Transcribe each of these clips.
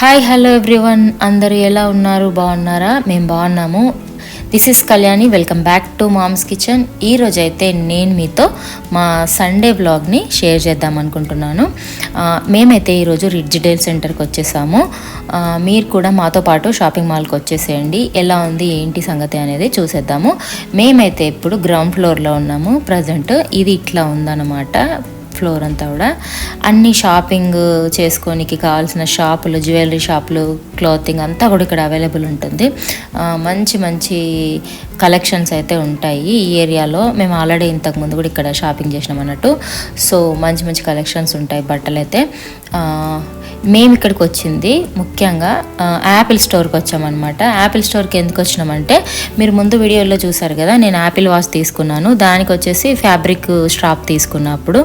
Hi hello everyone అందరూ ఎలా ఉన్నారు? బాగున్నారా? మేము బాగున్నాము. This is Kalyani welcome back to mom's kitchen ఈ అయితే నేను మీతో మా సండే వ్లాగ్ని షేర్ చేద్దాం అనుకుంటున్నాను. మేమైతే ఈరోజు రిడ్జ్ డేల్ సెంటర్కి వచ్చేసాము. మీరు కూడా మాతో పాటు షాపింగ్ మాల్కి వచ్చేసేయండి. ఎలా ఉంది? ఏంటి సంగతి అనేది చూసేద్దాము. మేమైతే ఇప్పుడు గ్రౌండ్ ఫ్లోర్లో ఉన్నాము. ప్రజెంట్ ఇది ఇట్లా ఉందన్నమాట. ఫ్లోర్ అంతా కూడా అన్ని షాపింగ్ చేసుకోనికి కావాల్సిన షాపులు జ్యువెలరీ షాపులు క్లాతింగ్ అంతా కూడా ఇక్కడ అవైలబుల్ ఉంటుంది. మంచి మంచి కలెక్షన్స్ అయితే ఉంటాయి ఈ ఏరియాలో. మేము ఆల్రెడీ ఇంతకుముందు కూడా ఇక్కడ షాపింగ్ చేసినాం అన్నట్టు. సో మంచి మంచి కలెక్షన్స్ ఉంటాయి బట్టలు అయితే మేము ఇక్కడికి వచ్చింది ముఖ్యంగా యాపిల్ స్టోర్కి వచ్చామన్నమాట. యాపిల్ స్టోర్కి ఎందుకు వచ్చినామంటే మీరు ముందు వీడియోలో చూసారు కదా నేను యాపిల్ వాచ్ తీసుకున్నాను. దానికి వచ్చేసి ఫ్యాబ్రిక్ స్ట్రాప్ తీసుకున్నప్పుడు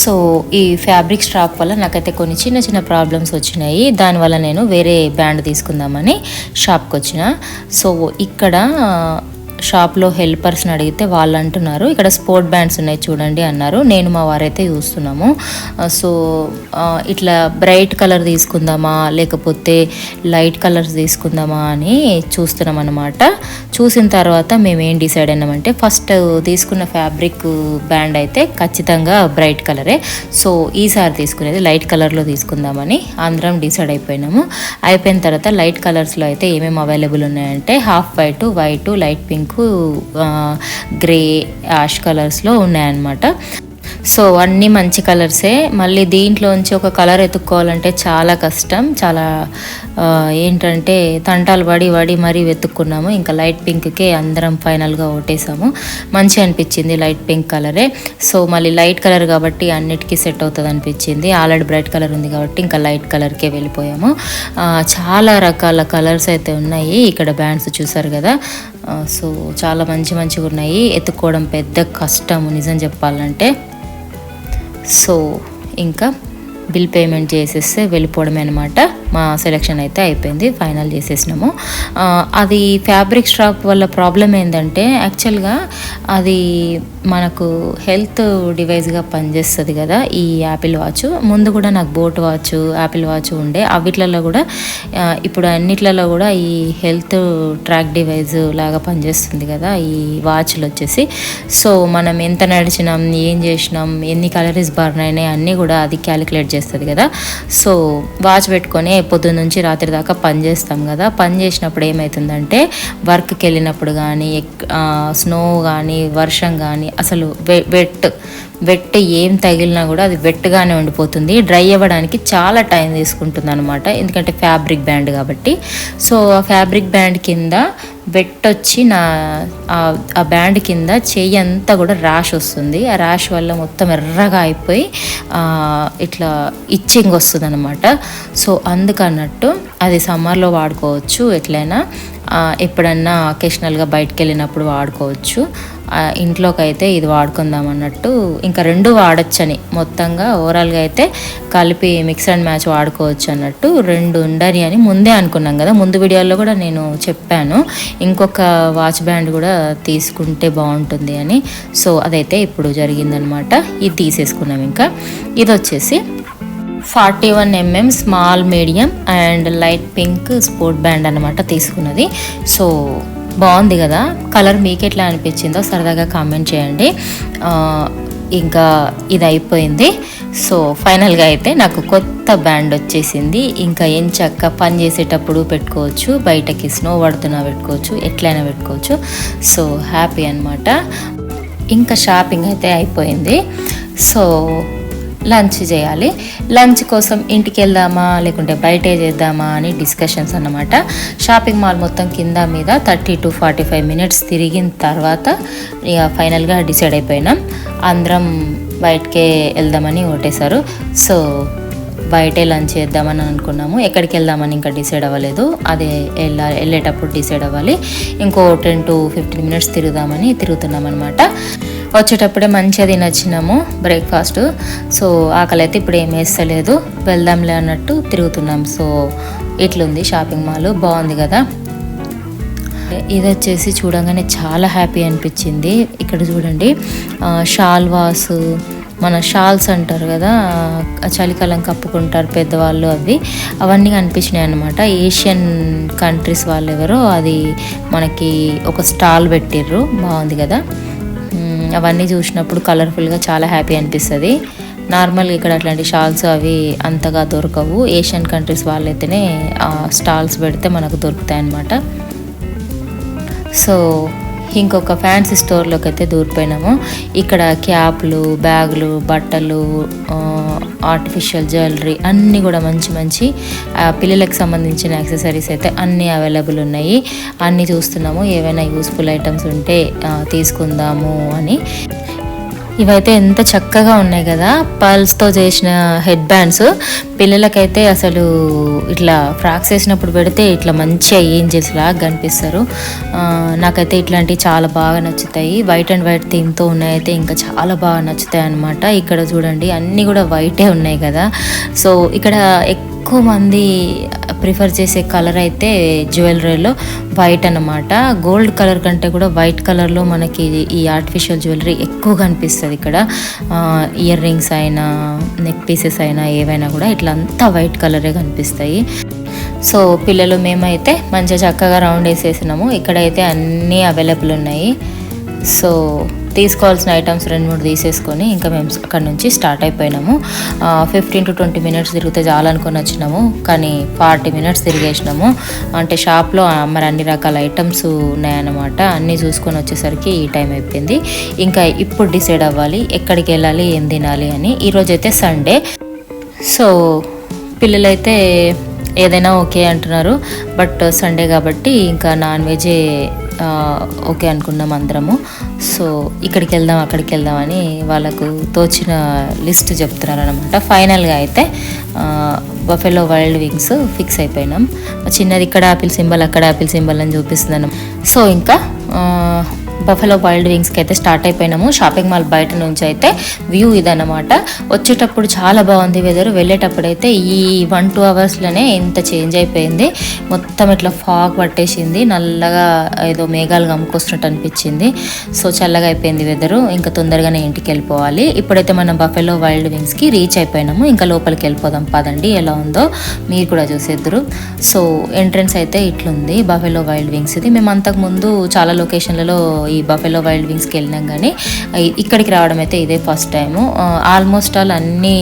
సో ఈ ఫ్యాబ్రిక్ స్ట్రాప్ వల్ల నాకైతే కొన్ని చిన్న చిన్న ప్రాబ్లమ్స్ వచ్చినాయి. దానివల్ల నేను వేరే బ్యాండ్ తీసుకుందామని షాప్కి వచ్చిన. సో ఇక్కడ షాప్లో హెల్పర్స్ని అడిగితే వాళ్ళు అంటున్నారు ఇక్కడ స్పోర్ట్ బ్యాండ్స్ ఉన్నాయి చూడండి అన్నారు. నేను మా వారైతే చూస్తున్నాము. సో ఇట్లా బ్రైట్ కలర్ తీసుకుందామా లేకపోతే లైట్ కలర్స్ తీసుకుందామా అని చూస్తున్నాం అనమాట చూసిన తర్వాత మేము ఏం డిసైడ్ అయినామంటే ఫస్ట్ తీసుకున్న ఫ్యాబ్రిక్ బ్యాండ్ అయితే ఖచ్చితంగా బ్రైట్ కలరే. సో ఈసారి తీసుకునేది లైట్ కలర్లో తీసుకుందామని అందరం డిసైడ్ అయిపోయినాము. అయిపోయిన తర్వాత లైట్ కలర్స్లో అయితే ఏమేమి అవైలబుల్ ఉన్నాయంటే half white white light pink grey ash కలర్స్లో ఉన్నాయన్నమాట. సో అన్నీ మంచి కలర్సే. మళ్ళీ దీంట్లోంచి ఒక కలర్ ఎత్తుక్కోవాలంటే చాలా కష్టం. చాలా ఏంటంటే తంటాలు పడి పడి మరీ వెతుక్కున్నాము. ఇంకా లైట్ పింక్కే అందరం ఫైనల్గా ఓటేసాము. మంచి అనిపించింది లైట్ పింక్ కలరే. సో మళ్ళీ లైట్ కలర్ కాబట్టి అన్నిటికీ సెట్ అవుతుంది అనిపించింది. ఆల్రెడీ బ్రైట్ కలర్ ఉంది కాబట్టి ఇంకా లైట్ కలర్కే వెళ్ళిపోయాము. చాలా రకాల కలర్స్ అయితే ఉన్నాయి. ఇక్కడ బ్యాండ్స్ చూసారు కదా? సో చాలా మంచి మంచిగా ఉన్నాయి ఎత్తుక్కోవడం పెద్ద కష్టము నిజం చెప్పాలంటే. సో ఇంకా బిల్ పేమెంట్ చేసేస్తే వెళ్ళిపోవడమే అనమాట మా సెలెక్షన్ అయితే అయిపోయింది ఫైనల్ చేసేసినాము. అది ఫ్యాబ్రిక్ స్ట్రాప్ వల్ల ప్రాబ్లం ఏంటంటే యాక్చువల్గా అది మనకు హెల్త్ డివైస్గా పనిచేస్తుంది కదా ఈ యాపిల్ వాచ్. ముందు కూడా నాకు బోట్ వాచ్ యాపిల్ వాచ్ ఉండే. అవిట్లలో కూడా ఇప్పుడు అన్నిట్లలో కూడా ఈ హెల్త్ ట్రాక్ డివైజ్ లాగా పనిచేస్తుంది కదా ఈ వాచ్లు వచ్చేసి. సో మనం ఎంత నడిచినాం ఏం చేసినాం ఎన్ని క్యాలరీస్ బర్న్ అయినాయి అన్నీ కూడా అది క్యాలిక్యులేట్ చేస్తుంది కదా. సో వాచ్ పెట్టుకొని పొద్దున్న నుంచి రాత్రి దాకా పని చేస్తాం కదా. పని చేసినప్పుడు ఏమవుతుందంటే వర్క్కి వెళ్ళినప్పుడు కానీ స్నో కానీ వర్షం కానీ అసలు వె- వెట్ వెట్ ఏం తగిలినా కూడా అది వెట్గానే ఉండిపోతుంది. డ్రై అవ్వడానికి చాలా టైం తీసుకుంటుంది అనమాట ఎందుకంటే ఫ్యాబ్రిక్ బ్యాండ్ కాబట్టి. సో ఆ ఫ్యాబ్రిక్ బ్యాండ్ కింద వెట్ వచ్చి నా ఆ- బ్యాండ్ కింద చెయ్యి అంతా కూడా ర్యాష్ వస్తుంది. ఆ ర్యాష్ వల్ల మొత్తం ఎర్రగా అయిపోయి ఇట్లా ఇచ్చింగ్ వస్తుంది అనమాట సో అందుకన్నట్టు అది సమ్మర్లో వాడుకోవచ్చు ఎట్లయినా. ఎప్పుడన్నా అకేషనల్గా బయటకు వెళ్ళినప్పుడు వాడుకోవచ్చు. ఇంట్లోకి అయితే ఇది వాడుకుందాం అన్నట్టు ఇంకా రెండు వాడచ్చని. మొత్తంగా ఓవరాల్గా అయితే కలిపి మిక్స్ అండ్ మ్యాచ్ వాడుకోవచ్చు అన్నట్టు రెండు ఉండని అని ముందే అనుకున్నాం కదా. ముందు వీడియోలో కూడా నేను చెప్పాను. ఇంకొక వాచ్ బ్యాండ్ కూడా తీసుకుంటే బాగుంటుంది అని. సో అదైతే ఇప్పుడు జరిగిందనమాట ఇది తీసేసుకున్నాం ఇంకా. ఇది వచ్చేసి forty one MM small medium and light pink sport band అనమాట తీసుకున్నది. సో బాగుంది కదా. కలర్ మీకు ఎట్లా అనిపించిందో సరదాగా కామెంట్ చేయండి. ఇంకా ఇది అయిపోయింది సో ఫైనల్గా అయితే నాకు కొత్త బ్యాండ్ వచ్చేసింది. ఇంకా ఏం చక్క పని చేసేటప్పుడు పెట్టుకోవచ్చు. బయటకి స్నో పడుతున్నా పెట్టుకోవచ్చు. ఎట్లయినా పెట్టుకోవచ్చు. సో హ్యాపీ అనమాట ఇంకా షాపింగ్ అయితే అయిపోయింది. సో లంచ్ చేయాలి. లంచ్ కోసం ఇంటికి వెళ్దామా లేకుంటే బయటే చేద్దామా అని డిస్కషన్స్ అన్నమాట. షాపింగ్ మాల్ మొత్తం కింద మీద thirty to forty five minutes తిరిగిన తర్వాత ఇక ఫైనల్గా డిసైడ్ అయిపోయినాం. అందరం బయటకే వెళ్దామని ఓటేశారు. సో బయటే లంచ్ చేద్దామని అనుకున్నాము. ఎక్కడికి వెళ్దామని ఇంకా డిసైడ్ అవ్వలేదు. అదే వెళ్ళా వెళ్ళేటప్పుడు డిసైడ్ అవ్వాలి. ఇంకో టెన్ టు ఫిఫ్టీన్ మినిట్స్ తిరుగుదామని తిరుగుతున్నాం అనమాట వచ్చేటప్పుడే మంచిగా తినొచ్చినాము బ్రేక్ఫాస్ట్ సో ఆకలి అయితే ఇప్పుడు ఏం వేస్తలేదు. వెళ్దాంలే అన్నట్టు తిరుగుతున్నాం. సో ఇట్లుంది షాపింగ్ మాల్ బాగుంది కదా. ఇది వచ్చేసి చూడంగానే చాలా హ్యాపీ అనిపించింది. ఇక్కడ చూడండి షాల్వాస్ మన షాల్స్ అంటారు కదా చలికాలం కప్పుకుంటారు పెద్దవాళ్ళు అవి. అవన్నీ కనిపించినాయి అనమాట ఏషియన్ కంట్రీస్ వాళ్ళు ఎవరో అది మనకి ఒక స్టాల్ పెట్టిర్రు. బాగుంది కదా. అవన్నీ చూసినప్పుడు కలర్ఫుల్గా చాలా హ్యాపీ అనిపిస్తుంది. నార్మల్గా ఇక్కడ అట్లాంటి షాల్స్ అవి అంతగా దొరకవు. ఏషియన్ కంట్రీస్ వాళ్ళైతేనే స్టాల్స్ పెడితే మనకు దొరుకుతాయి అన్నమాట సో ఇంకొక ఫ్యాన్సీ స్టోర్లోకి అయితే దూరిపోయినాము. ఇక్కడ క్యాప్లు బ్యాగులు బట్టలు ఆర్టిఫిషియల్ జ్యువెలరీ అన్నీ కూడా మంచి మంచి పిల్లలకు సంబంధించిన యాక్సెసరీస్ అయితే అన్నీ అవైలబుల్ ఉన్నాయి. అన్నీ చూస్తున్నాము. ఏవైనా యూస్ఫుల్ ఐటమ్స్ ఉంటే తీసుకుందాము అని. ఇవైతే ఎంత చక్కగా ఉన్నాయి కదా. పర్ల్స్తో చేసిన హెడ్ బ్యాండ్స్. పిల్లలకైతే అసలు ఇట్లా ఫ్రాక్స్ వేసినప్పుడు పెడితే ఇట్లా మంచిగా ఏంజల్స్ లాగా కనిపిస్తారు. నాకైతే ఇట్లాంటివి చాలా బాగా నచ్చుతాయి. వైట్ అండ్ వైట్ థీమ్తో ఉన్నాయైతే ఇంకా చాలా బాగా నచ్చుతాయి అనమాట ఇక్కడ చూడండి అన్నీ కూడా వైటే ఉన్నాయి కదా. సో ఇక్కడ ఎక్కువ మంది ప్రిఫర్ చేసే కలర్ అయితే జ్యువెలరీలో వైట్ అన్నమాట. గోల్డ్ కలర్ కంటే కూడా వైట్ కలర్లో మనకి ఈ ఆర్టిఫిషియల్ జ్యువెలరీ ఎక్కువ కనిపిస్తుంది ఇక్కడ. ఇయర్ రింగ్స్ అయినా నెక్ పీసెస్ అయినా ఏవైనా కూడా ఇట్లా అంతా వైట్ కలరే కనిపిస్తాయి. సో పిల్లలు మేమైతే మంచిగా చక్కగా రౌండ్ వేసేసినాము. ఇక్కడైతే అన్నీ అవైలబుల్ ఉన్నాయి. సో తీసుకోవాల్సిన ఐటమ్స్ రెండు మూడు తీసేసుకొని ఇంకా మేము అక్కడ నుంచి స్టార్ట్ అయిపోయినాము. ఫిఫ్టీన్ టు ట్వంటీ మినిట్స్ తిరిగితే చాలనుకొని వచ్చినాము. కానీ ఫార్టీ మినిట్స్ తిరిగేసినాము. అంటే షాప్లో మరి అన్ని రకాల ఐటమ్స్ ఉన్నాయన్నమాట. అన్నీ చూసుకొని వచ్చేసరికి ఈ టైం అయిపోయింది. ఇంకా ఇప్పుడు డిసైడ్ అవ్వాలి ఎక్కడికి వెళ్ళాలి ఏం తినాలి అని. ఈరోజు అయితే సండే. సో పిల్లలైతే ఏదైనా ఓకే అంటున్నారు. బట్ సండే కాబట్టి ఇంకా నాన్ వెజే ఓకే అనుకున్నాం అందరము. సో ఇక్కడికి వెళ్దాం అక్కడికి వెళ్దామని వాళ్ళకు తోచిన లిస్ట్ చెప్తున్నారు అనమాట ఫైనల్గా అయితే బఫెలో వరల్డ్ వింగ్స్ ఫిక్స్ అయిపోయినాం. చిన్నది ఇక్కడ ఆపిల్ సింబల్ అక్కడ ఆపిల్ సింబల్ అని చూపిస్తున్నాను సో ఇంకా బఫెలో వైల్డ్ వింగ్స్కి అయితే స్టార్ట్ అయిపోయినాము. షాపింగ్ మాల్ బయట నుంచి అయితే వ్యూ ఇదన్నమాట. వచ్చేటప్పుడు చాలా బాగుంది వెదర్ వెళ్ళేటప్పుడు అయితే ఈ వన్ టూ అవర్స్లోనే ఇంత చేంజ్ అయిపోయింది. మొత్తం ఇట్లా ఫాగ్ పట్టేసింది. నల్లగా ఏదో మేఘాలు గమ్ముకొస్తున్నట్టు అనిపించింది. సో చల్లగా అయిపోయింది వెదరు ఇంకా తొందరగానే ఇంటికి వెళ్ళిపోవాలి. ఇప్పుడైతే మనం బఫెలో వైల్డ్ వింగ్స్కి రీచ్ అయిపోయినాము. ఇంకా లోపలికి వెళ్ళిపోదాం. పదండి ఎలా ఉందో మీరు కూడా చూసేద్దరు. సో ఎంట్రన్స్ అయితే ఇట్లుంది. బఫెలో వైల్డ్ వింగ్స్ ఇది. మేము అంతకుముందు చాలా లొకేషన్లలో ఈ బఫెలో వైల్డ్ వింగ్స్కి వెళ్ళినాం కానీ ఇక్కడికి రావడం అయితే ఇదే ఫస్ట్ టైము ఆల్మోస్ట్ ఆల్ అన్నీ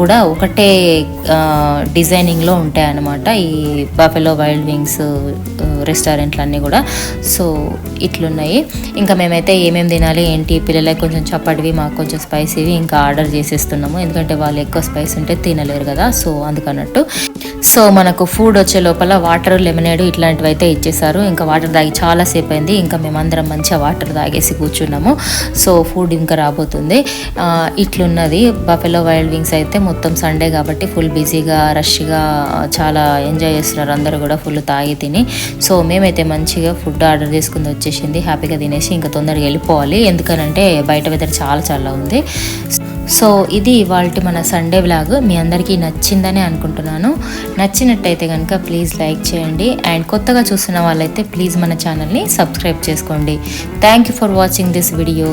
కూడా ఒకటే డిజైనింగ్లో ఉంటాయి అన్నమాట ఈ బఫెలో వైల్డ్ వింగ్స్ రెస్టారెంట్లు అన్నీ కూడా. సో ఇట్లున్నాయి. ఇంకా మేమైతే ఏమేమి తినాలి ఏంటి పిల్లలకి కొంచెం చప్పటివి మాకు కొంచెం స్పైసీవి ఇంకా ఆర్డర్ చేసేస్తున్నాము. ఎందుకంటే వాళ్ళు ఎక్కువ స్పైస్ ఉంటే తినలేరు కదా సో అందుకన్నట్టు. సో మనకు ఫుడ్ వచ్చే లోపల వాటర్ లెమనేడ్ ఇట్లాంటివి అయితే ఇచ్చేసారు ఇంకా వాటర్ తాగి చాలాసేపు అయింది. ఇంకా మేమందరం మంచిగా వాటర్ తాగేసి కూర్చున్నాము. సో ఫుడ్ ఇంకా రాబోతుంది. ఇట్లున్నది బఫెలో వైల్డ్ వింగ్స్ అయితే మొత్తం సండే కాబట్టి ఫుల్ బిజీగా రష్గా చాలా ఎంజాయ్ చేస్తున్నారు. అందరూ కూడా ఫుల్ తాగి తిని. సో మేమైతే మంచిగా ఫుడ్ ఆర్డర్ చేసుకుని వచ్చేసింది. హ్యాపీగా తినేసి ఇంకా తొందరగా వెళ్ళిపోవాలి. ఎందుకనంటే బయట వెదర్ చాలా చాలా ఉంది. సో ఇది ఇవాళ మన సండే వ్లాగ్ మీ అందరికీ నచ్చిందని అనుకుంటున్నాను. నచ్చినట్టయితే కనుక ప్లీజ్ లైక్ చేయండి. అండ్ కొత్తగా చూస్తున్న వాళ్ళైతే ప్లీజ్ మన ఛానల్ని సబ్స్క్రైబ్ చేసుకోండి. Thank you for watching this video